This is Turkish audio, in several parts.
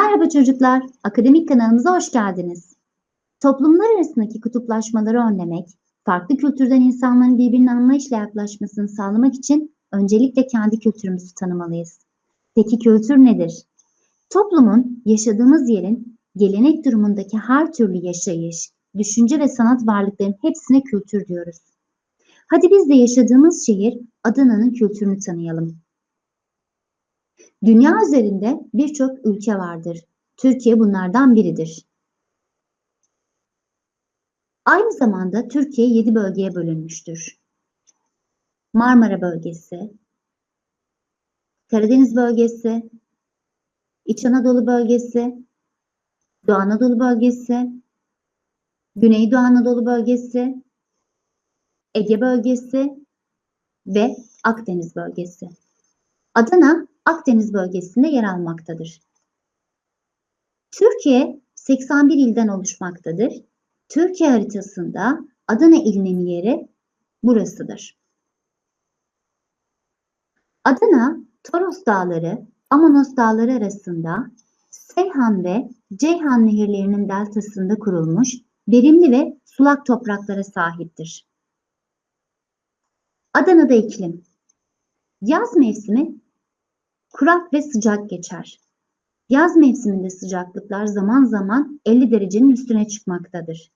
Merhaba çocuklar, akademik kanalımıza hoş geldiniz. Toplumlar arasındaki kutuplaşmaları önlemek, farklı kültürden insanların birbirine anlayışla yaklaşmasını sağlamak için öncelikle kendi kültürümüzü tanımalıyız. Peki kültür nedir? Toplumun, yaşadığımız yerin gelenek durumundaki her türlü yaşayış, düşünce ve sanat varlıklarının hepsine kültür diyoruz. Hadi biz de yaşadığımız şehir Adana'nın kültürünü tanıyalım. Dünya üzerinde birçok ülke vardır. Türkiye bunlardan biridir. Aynı zamanda Türkiye 7 bölgeye bölünmüştür. Marmara bölgesi, Karadeniz bölgesi, İç Anadolu bölgesi, Doğu Anadolu bölgesi, Güneydoğu Anadolu bölgesi, Ege bölgesi ve Akdeniz bölgesi. Adana Akdeniz bölgesinde yer almaktadır. Türkiye 81 ilden oluşmaktadır. Türkiye haritasında Adana ilinin yeri burasıdır. Adana, Toros Dağları, Amanos Dağları arasında Seyhan ve Ceyhan nehirlerinin deltasında kurulmuş verimli ve sulak topraklara sahiptir. Adana'da iklim. Yaz mevsimi kurak ve sıcak geçer. Yaz mevsiminde sıcaklıklar zaman zaman 50 derecenin üstüne çıkmaktadır.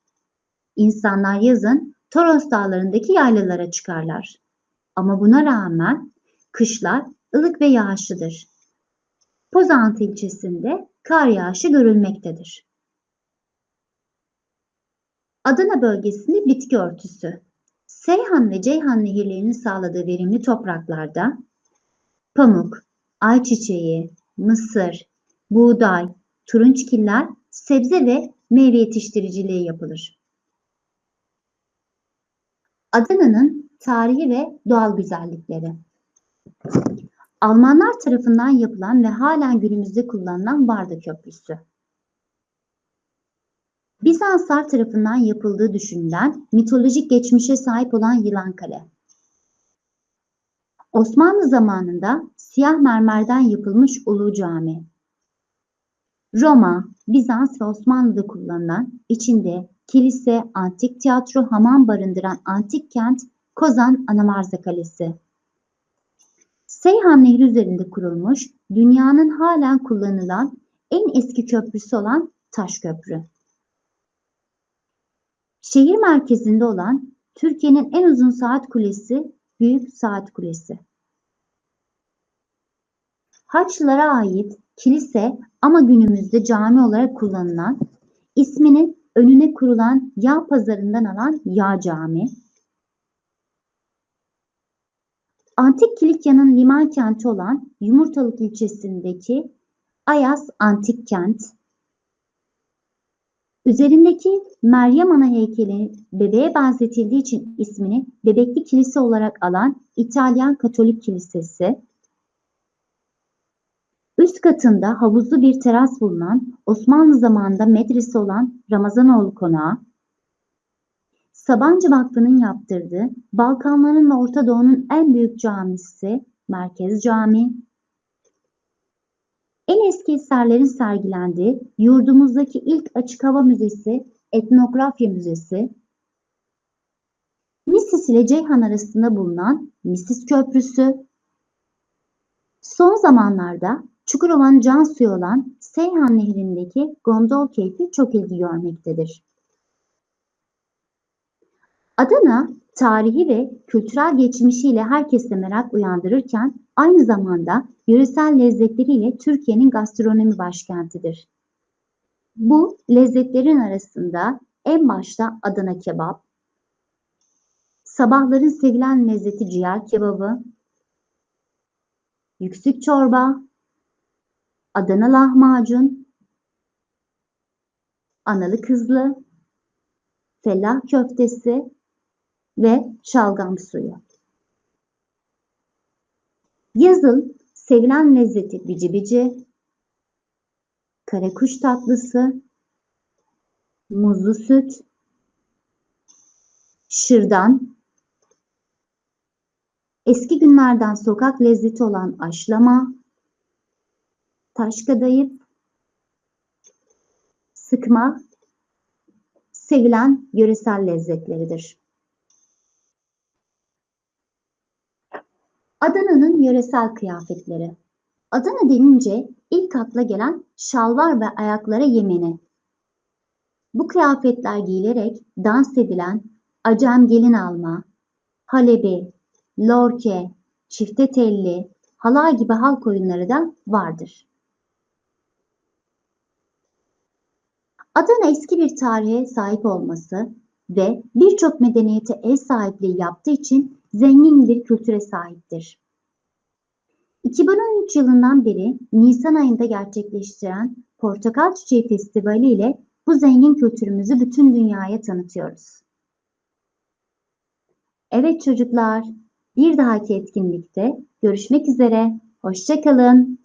İnsanlar yazın Toros dağlarındaki yaylalara çıkarlar. Ama buna rağmen kışlar ılık ve yağışlıdır. Pozantı ilçesinde kar yağışı görülmektedir. Adana bölgesinde bitki örtüsü. Seyhan ve Ceyhan nehirlerinin sağladığı verimli topraklarda pamuk, ayçiçeği, mısır, buğday, turunçgiller, sebze ve meyve yetiştiriciliği yapılır. Adana'nın tarihi ve doğal güzellikleri. Almanlar tarafından yapılan ve halen günümüzde kullanılan Varda Köprüsü. Bizanslar tarafından yapıldığı düşünülen mitolojik geçmişe sahip olan Yılankale. Osmanlı zamanında siyah mermerden yapılmış Ulu Cami. Roma, Bizans ve Osmanlı'da kullanılan, içinde kilise, antik tiyatro, hamam barındıran antik kent Kozan Anamarza Kalesi. Seyhan Nehri üzerinde kurulmuş, dünyanın halen kullanılan en eski köprüsü olan Taş Köprü. Şehir merkezinde olan Türkiye'nin en uzun saat kulesi Büyük Saat Kulesi. Haçlılara ait kilise ama günümüzde cami olarak kullanılan, ismini önüne kurulan yağ pazarından alan Yağ Cami, Antik Kilikya'nın liman kenti olan Yumurtalık ilçesindeki Ayas Antik Kent, Üzerindeki Meryem Ana heykeli bebeğe benzetildiği için ismini Bebekli Kilise olarak alan İtalyan Katolik Kilisesi, üst katında havuzlu bir teras bulunan Osmanlı zamanında medrese olan Ramazanoğlu Konağı, Sabancı Vakfı'nın yaptırdığı Balkanların ve Orta Doğu'nun en büyük camisi Merkez Camii, en eski eserlerin sergilendiği yurdumuzdaki ilk açık hava müzesi Etnografya Müzesi, Misis ile Ceyhan arasında bulunan Misis Köprüsü, son zamanlarda Çukurova'nın can suyu olan Seyhan Nehri'ndeki gondol keyfi çok ilgi görmektedir. Adana, tarihi ve kültürel geçmişiyle herkeste merak uyandırırken aynı zamanda yöresel lezzetleriyle Türkiye'nin gastronomi başkentidir. Bu lezzetlerin arasında en başta Adana kebap, sabahların sevilen lezzeti ciğer kebabı, yüksük çorba, Adana lahmacun, analı kızlı, fellah köftesi ve şalgam suyu. Yazın sevilen lezzeti bici bici, karakuş tatlısı, muzlu süt, şırdan, eski günlerden sokak lezzeti olan aşlama, taş kadayıf, sıkma sevilen yöresel lezzetleridir. Adana'nın yöresel kıyafetleri. Adana denince ilk akla gelen şalvar ve ayaklara yemeni. Bu kıyafetler giyilerek dans edilen acem gelin alma, halebi, lorke, çifte telli, halay gibi halk oyunları da vardır. Adana eski bir tarihe sahip olması ve birçok medeniyete ev sahipliği yaptığı için zengin bir kültüre sahiptir. 2013 yılından beri Nisan ayında gerçekleştiren Portakal Çiçeği Festivali ile bu zengin kültürümüzü bütün dünyaya tanıtıyoruz. Evet çocuklar, bir dahaki etkinlikte görüşmek üzere. Hoşçakalın.